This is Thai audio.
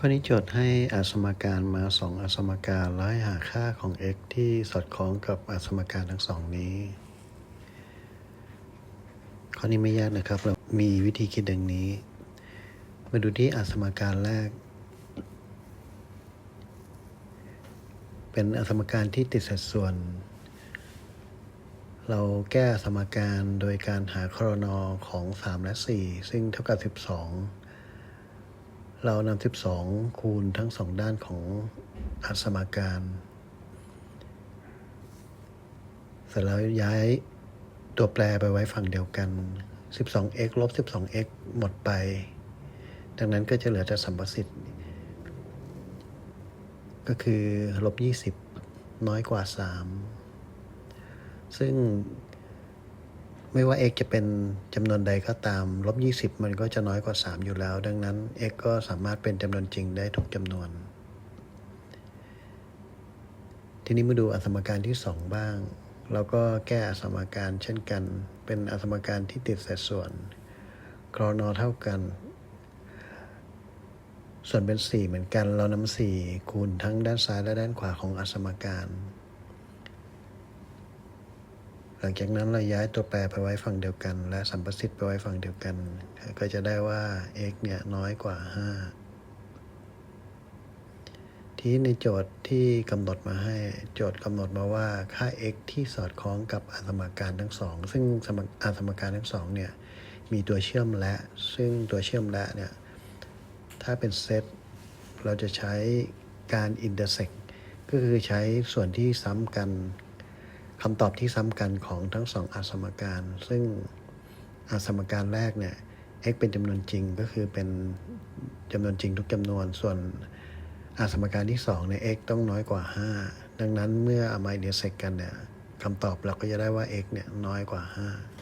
ข้อนี้โจทย์ให้อาสมการมาสองอาสมการแล้วให้หาค่าของ x ที่สอดคล้องกับอาสมการทั้งสองนี้ ข้อนี้ไม่ยากนะครับ เรามีวิธีคิดดังนี้ มาดูที่อาสมการแรก เป็นอาสมการที่ติดสัดส่วน เราแก้สมการโดยการหาครนอของ 3 และ 4 ซึ่งเท่ากับ 12 เรานำ12 คูณทั้งสองด้านของอาสมการ เสร็จแล้วย้ายตัวแปรไปไว้ฝั่งเดียวกัน 12x ลบ 12x หมดไป ดังนั้นก็จะเหลือแต่สัมประสิทธิ์ ก็คือลบ 20 น้อยกว่า 3 ซึ่ง ไม่ว่า x จะเป็นจำนวนใดก็ตามลบ20 มันก็จะน้อยกว่า 3 อยู่แล้ว ดังนั้น x ก็สามารถเป็นจำนวนจริงได้ทุกจำนวน ทีนี้มาดูอสมการที่ 2 บ้าง เราก็แก้อสมการเช่นกัน เป็นอสมการที่ติดสัดส่วนครนเท่ากัน ส่วนเป็น 4 เหมือนกัน เรานำ4คูณทั้งด้านซ้ายและด้านขวาของอสมการ หลังจากนั้นเราย้ายตัวแปรไปไว้ฝั่งเดียวกัน และสัมประสิทธิ์ไปไว้ฝั่งเดียวกัน ก็จะได้ว่า x เนี่ยน้อยกว่า 5 ที่ในโจทย์ที่กำหนดมาให้โจทย์กำหนดมาว่าค่า x ที่สอดคล้องกับอสมการทั้งสองซึ่งอสมการทั้งสองเนี่ยมีตัวเชื่อมและ ซึ่งตัวเชื่อมและเนี่ยถ้าเป็นเซตเราจะใช้การอินเตอร์เซ็กก็คือใช้ส่วนที่ซ้ำกัน คำตอบที่ซ้ำกันของทั้งสองอาสมการ ซึ่งอาสมการแรกเนี่ย x เป็นจำนวนจริงก็คือเป็นจำนวนจริงทุกจำนวน ส่วนอาสมการที่2เนี่ย x ต้องน้อยกว่า 5 ดังนั้นเมื่อเอามาอินเดียเซกกันเนี่ยคำตอบเราก็จะได้ว่า x เนี่ยน้อยกว่า 5